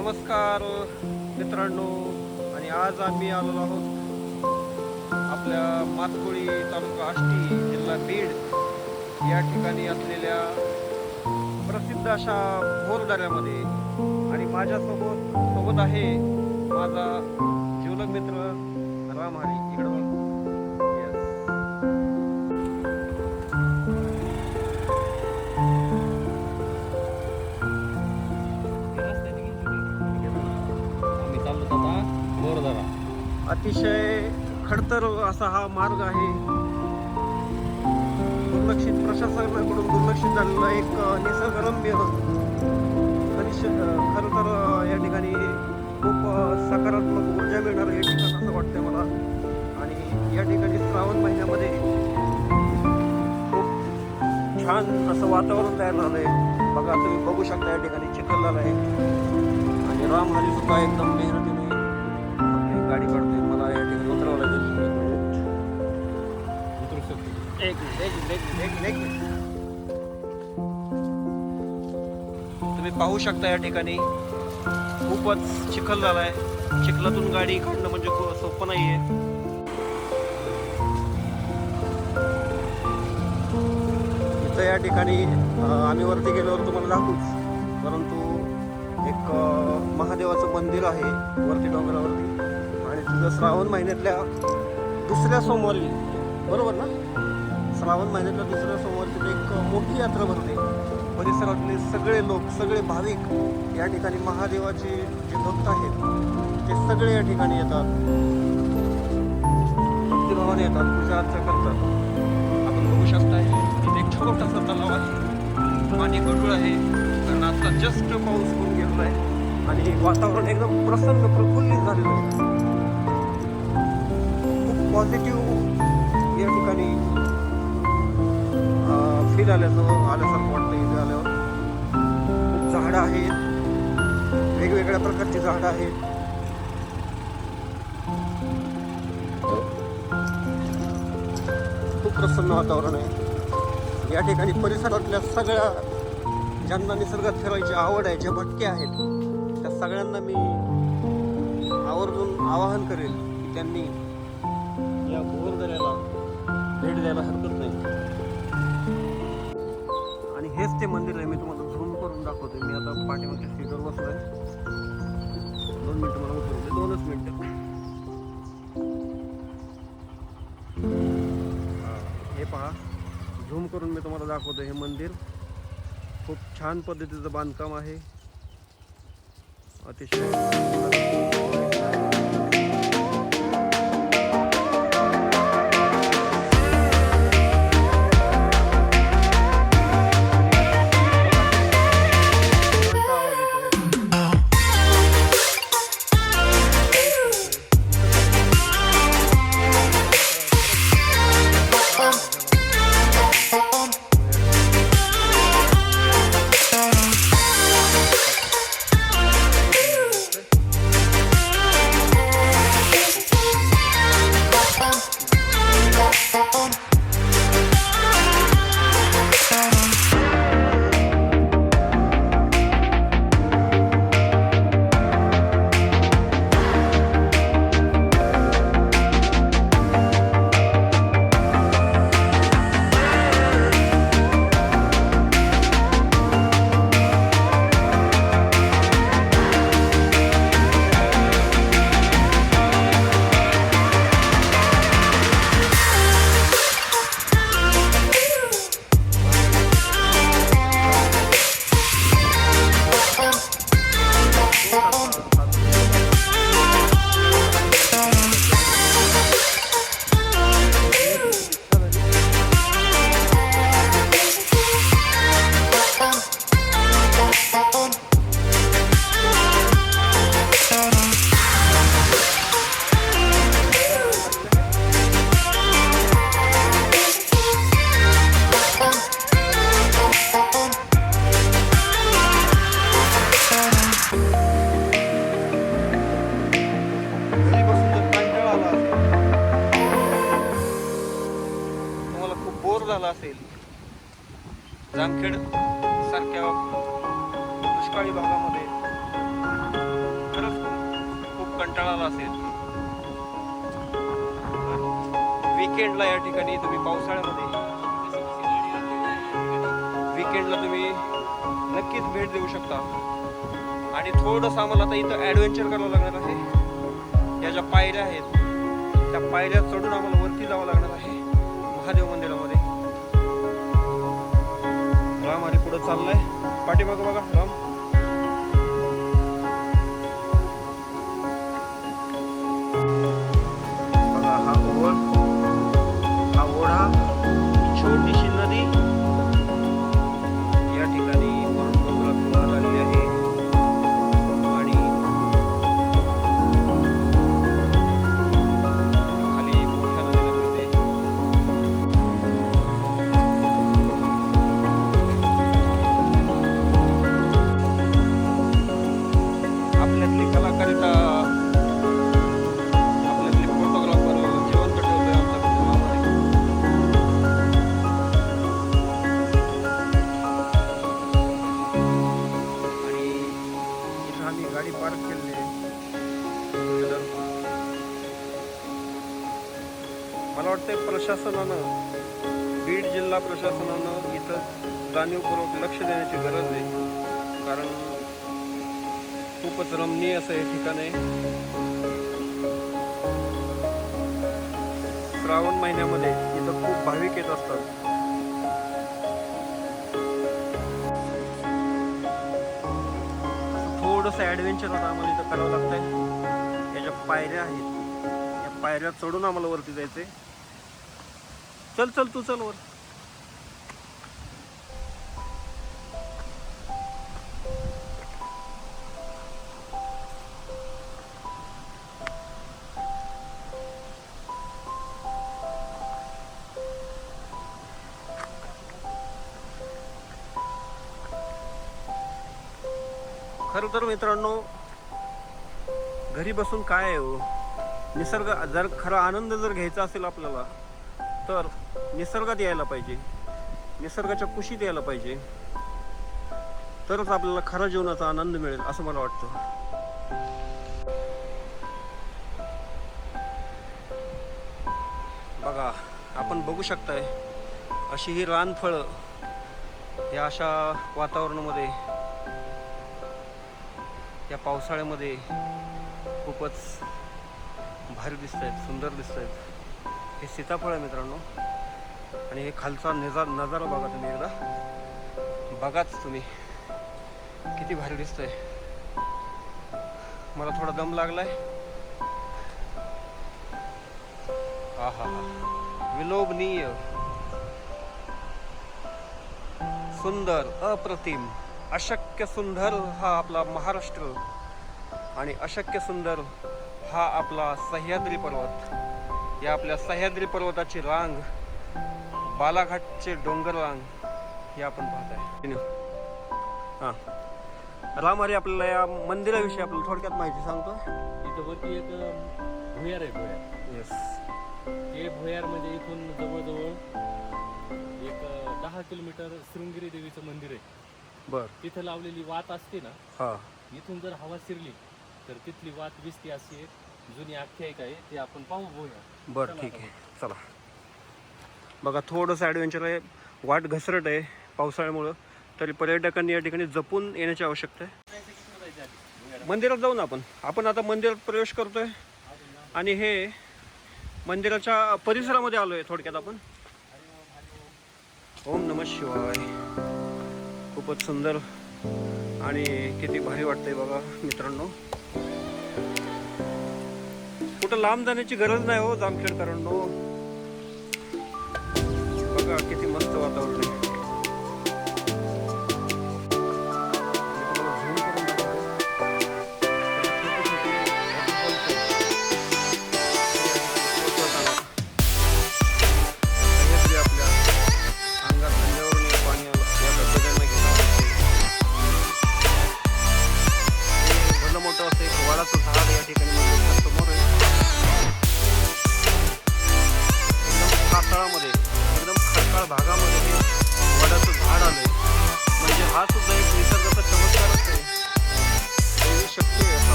नमस्कार मित्रांनो आणि आज आम्ही आलो आहोत आपल्या मातकुळी तालुका आष्टी जिल्हा बीड. या ठिकाणी असलेल्या प्रसिद्ध अशा बोरदऱ्यामध्ये आणि माझ्यासोबत सोबत आहे माझा जीवलग मित्र राम हरी. इकडं अतिशय खडतर असा हा मार्ग आहे. दुर्लक्षित प्रशासनाकडून दुर्लक्षित झालेला एक निसर्गरम्य खर तर या ठिकाणी खूप सकारात्मक ऊर्जा मिळणार हे ठिकाण असं वाटतंय मला. आणि या ठिकाणी श्रावण महिन्यामध्ये खूप छान असं वातावरण तयार झालं आहे बघा तुम्ही बघू शकता या ठिकाणी चिखल झालं आहे. आणि राम हरी सुद्धा एकदम मेहनत तुम्ही पाहू शकता या ठिकाणी खूपच चिखल झाला आहे चिखलातून गाडी काढणं म्हणजे खूप सोपं आहे इथं या ठिकाणी आम्ही वरती गेल्यावर तुम्हाला दाखवूच परंतु एक महादेवाचं मंदिर आहे वरती डोंगरावरती. आणि तिथं श्रावण महिन्यातल्या दुसऱ्या सोमवारी. बरोबर ना? श्रावण महिन्यातल्या दुसऱ्या सोमवारची एक मोठी यात्रा भरते. परिसरातले सगळे लोक सगळे भाविक या ठिकाणी महादेवाचे जे भक्त आहेत ते सगळे या ठिकाणी येतात. भक्तिभावाने येतात पूजा अर्चा करतात. आपण बघू शकता इथे एक छोटासा तलाव आहे. पाणी गडूळ आहे. कारण आता जस्ट पाऊस होऊन गेलेला आहे. आणि वातावरण एकदम प्रसन्न प्रफुल्लित झालेलं आहे. खूप पॉझिटिव्ह या ठिकाणी फील आल्याचं आल्यासारखं वाटतं इथे आल्यावर. खूप झाडं आहेत. वेगवेगळ्या प्रकारची झाडं आहेत. खूप प्रसन्न वातावरण आहे. या ठिकाणी परिसरातल्या सगळ्या ज्यांना निसर्गात फिरायची आवड आहे जे भटके आहेत त्या सगळ्यांना मी आवर्जून आवाहन करेल की त्यांनी या भोरदऱ्याला भेट द्यायला हरकत मंदिर आहे मी तुम्हाला झूम करून दाखवतो मी आता पाठीमागच्या सीटवर बसलोय. दोन मिनटं मला उतरू दे दोनच मिनटं. हे पहा. झूम करून मी तुम्हाला दाखवतो हे मंदिर. खूप छान पद्धतीचं बांधकाम आहे. अतिशय दुष्काळी भागामध्ये. खरंच खूप कंटाळा असेल. विकेंडला या ठिकाणी तुम्ही पावसाळ्यामध्ये विकेंडला तुम्ही नक्कीच भेट देऊ शकता. आणि थोडंसं आम्हाला आता इथं ॲडव्हेंचर करावं लागणार आहे. या ज्या पायऱ्या आहेत त्या पायऱ्या चढून आम्हाला वरती जावं लागणार आहे. महादेव मंदिरामध्ये. राम आणि पुढे चाललाय. पाठीमागं बघा राम. प्रशासनानं इथं जाणीवपूर्वक लक्ष देण्याची गरज आहे. कारण खूपच रमणीय असं हे ठिकाण आहे. श्रावण महिन्यामध्ये इथं खूप भाविक येत असतात. थोडंसं ॲडव्हेंचर आता आम्हाला इथं करावं लागतंय. याच्या पायऱ्या आहेत या पायऱ्या चढून आम्हाला वरती जायचंय. चल चल तू चल वर. खरं तर मित्रांनो घरी बसून काय आहे हो? निसर्ग जर खरा आनंद जर घ्यायचा असेल आपल्याला तर निसर्गात यायला पाहिजे. निसर्गाच्या कुशीत यायला पाहिजे. तरच आपल्याला खरा जीवनाचा आनंद मिळेल असं मला वाटतं. बघा आपण बघू शकताय अशी ही रानफळं या अशा वातावरणामध्ये या पावसाळ्यामध्ये खूपच भारी दिसत आहेत सुंदर दिसत आहेत हे सीताफळ आहे मित्रांनो. आणि हे खालचा नजा नजारा बघा तुम्ही एकदा. बघाच तुम्ही. किती भारी दिसतंय. मला थोडा दम लागलाय. हा हा विलोभनीय. सुंदर अप्रतिम. अशक्य सुंदर हा आपला महाराष्ट्र आणि अशक्य सुंदर हा आपला सह्याद्री पर्वत. या आपल्या सह्याद्री पर्वताची रांग बालाघाटचे डोंगर रांग हे आपण पाहत आहे. हां. राम अरे आपल्याला या मंदिराविषयी आपल्याला थोडक्यात माहिती सांगतो. इथं वरती एक भुयार आहे भुयार. येस हे भुयार म्हणजे इथून जवळजवळ एक दहा किलोमीटर शृंगेरी देवीचं मंदिर आहे. बर. तिथं लावलेली वात असते ना हां. इथून जर हवा शिरली तर तिथली वात विसती अशी एक जुनी आख्यायिका आहे ते आपण पाहू भुयार बरं ठीक आहे. चला. बघा थोडंसं ॲडव्हेंचर आहे. वाट घसरट आहे पावसाळ्यामुळं. तरी पर्यटकांनी या ठिकाणी जपून येण्याची आवश्यकता आहे. मंदिरात जाऊ ना आपण. आपण आता मंदिरात प्रवेश करतोय. आणि हे मंदिराच्या परिसरामध्ये आलो आहे थोडक्यात आपण. ओम नम शिवाय. खूपच सुंदर आणि किती भारी वाटतंय बघा मित्रांनो. कुठं लांब जाण्याची गरज नाही हो जामखेडकरांनो बघा किती मस्त वातावरण आहे.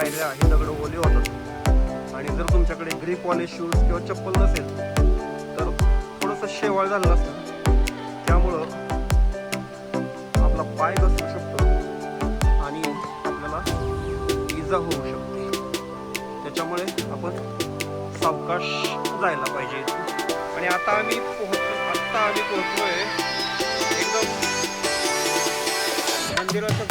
पायऱ्या हे दगड ओले होतात आणि जर तुमच्याकडे ग्रीप वाले शूज किंवा चप्पल नसेल तर थोडंसं शेवाळ झालं असत. त्यामुळं आपला पाय घसरू शकतो आणि आपल्याला इजा होऊ शकते. त्याच्यामुळे आपण सावकाश जायला पाहिजे. आणि आता आम्ही पोहोचतो आत्ता आम्ही पोहोचलोय आहे एकदम मंदिराचं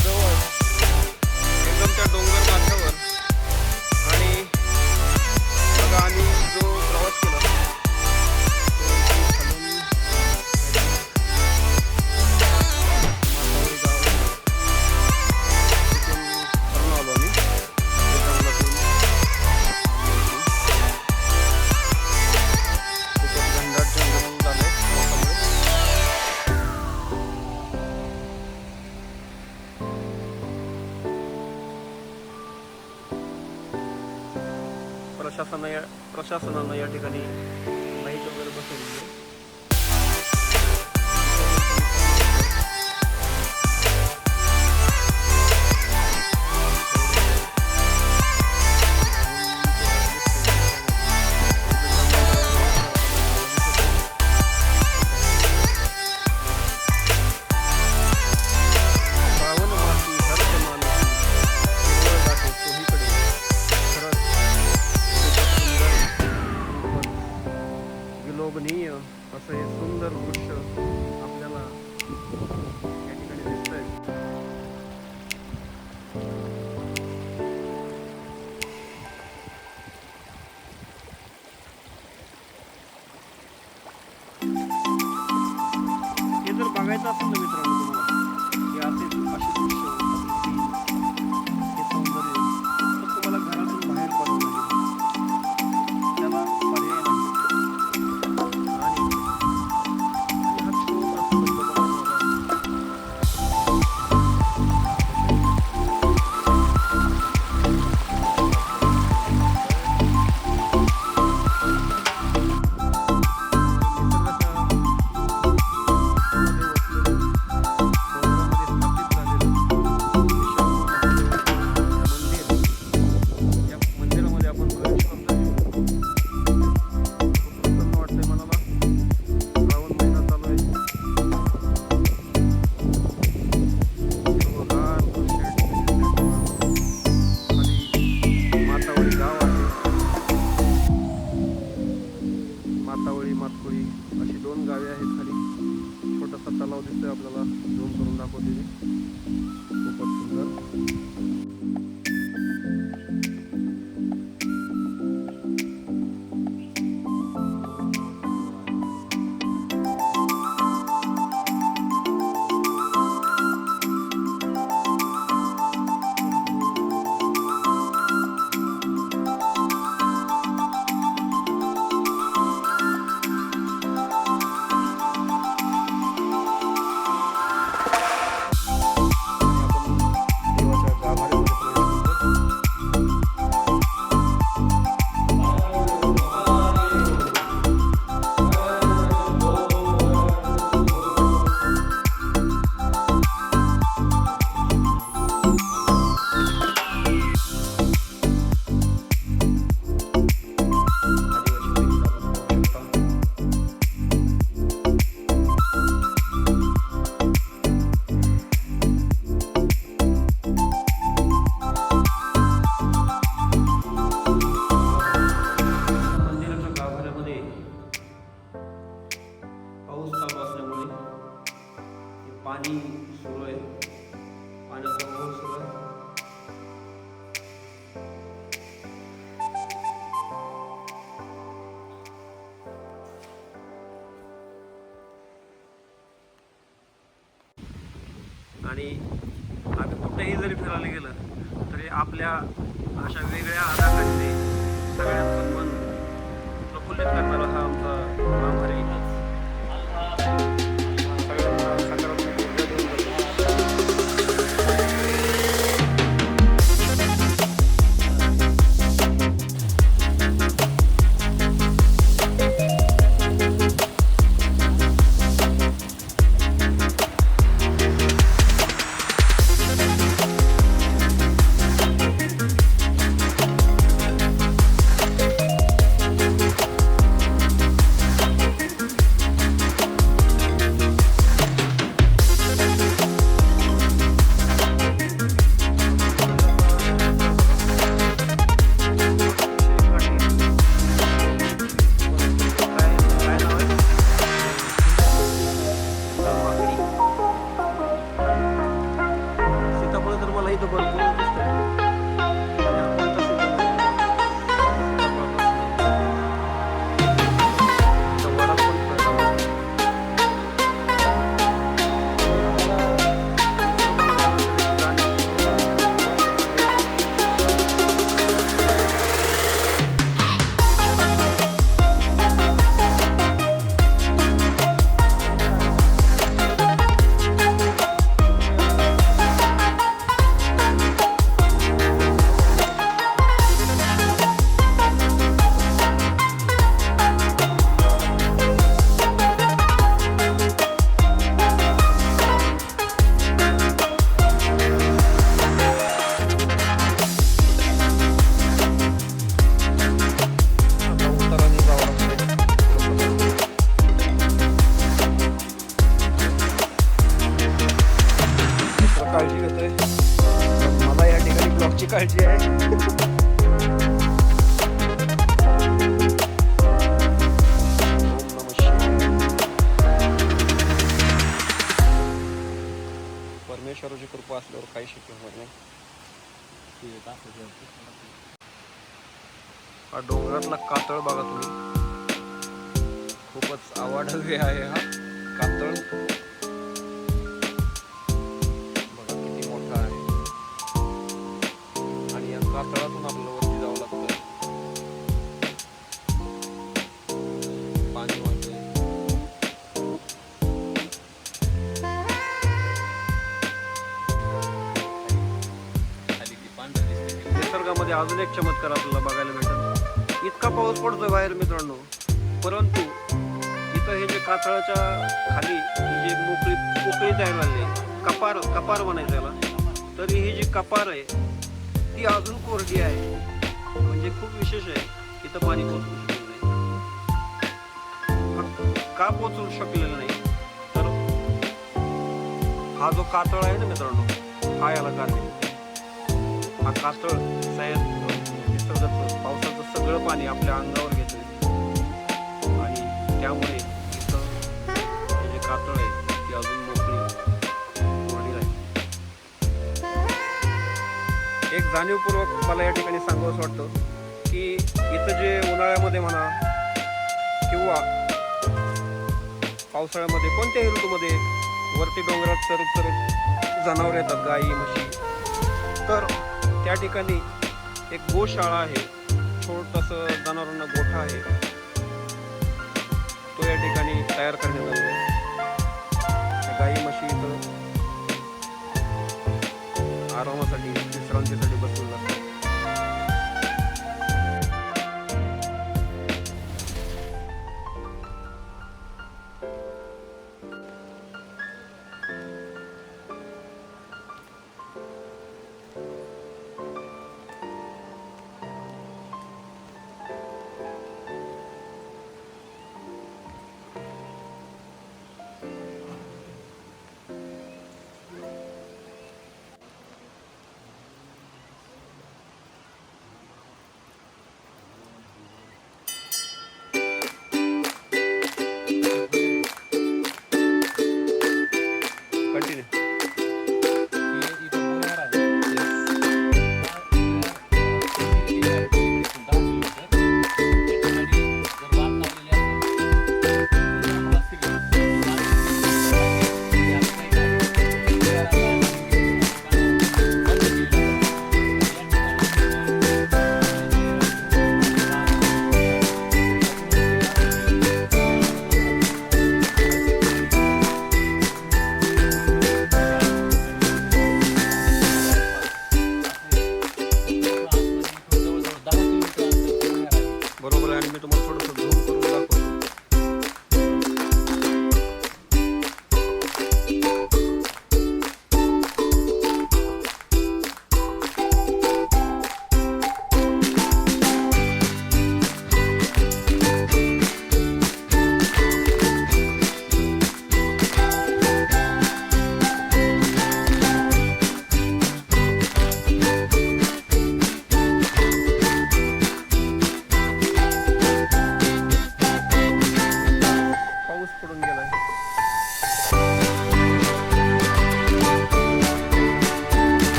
corazón de mi. खूपच आवाढव्य आहे हा. कातळ. बघा किती मोठा आहे. आणि या कातळातून आपल्याला वरती जावं लागतं. पाणी वाहतंय निसर्गामध्ये अजून एक चमत्कार आपल्याला बघायला भेटेल इतका पाऊस पडतोय बाहेर मित्रांनो. परंतु इथं हे जे कातळाच्या खाली ही जी मोकळी पोकळी तयार झाली आहे, कपार कपार म्हणायचं त्याला तर ही जी कपार आहे ती अजून कोरडी आहे. म्हणजे खूप विशेष आहे इथं पाणी पोचू शकलं नाही. का पोचू शकलेलं नाही? तर हा जो कातळ आहे ना मित्रांनो हा याला कारण हा कातळ सह्याद निसर्गाचं पावसाचं सगळं पाणी आपल्या अंगावर घेतं आणि त्यामुळे आहे ती अजून मोकळी एक जाणीवपूर्वक मला या ठिकाणी सांगावंसं वाटतं की इथं जे उन्हाळ्यामध्ये म्हणा किंवा पावसाळ्यामध्ये कोणत्याही ऋतूमध्ये वरती डोंगरात सरत सरत जनावर येतात गाई म्हशी. तर त्या ठिकाणी एक गोशाळा आहे. छोटंसं जनावरांना गोठा आहे. तो या ठिकाणी तयार करण्यात आलेला आहे. गाई म्हशी इथं आरामासाठी विश्रांतीसाठी बसलेला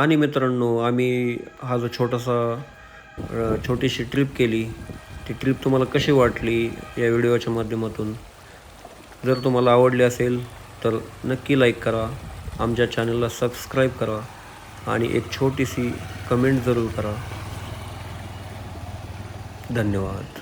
आणि मित्रांनो आम्ही हा जो छोटासा छोटीशी ट्रिप केली ती ट्रिप तुम्हाला कशी वाटली या व्हिडिओच्या माध्यमातून? जर तुम्हाला आवडली असेल तर नक्की लाईक करा आमच्या चॅनलला सबस्क्राईब करा आणि एक छोटीशी कमेंट जरूर करा. धन्यवाद.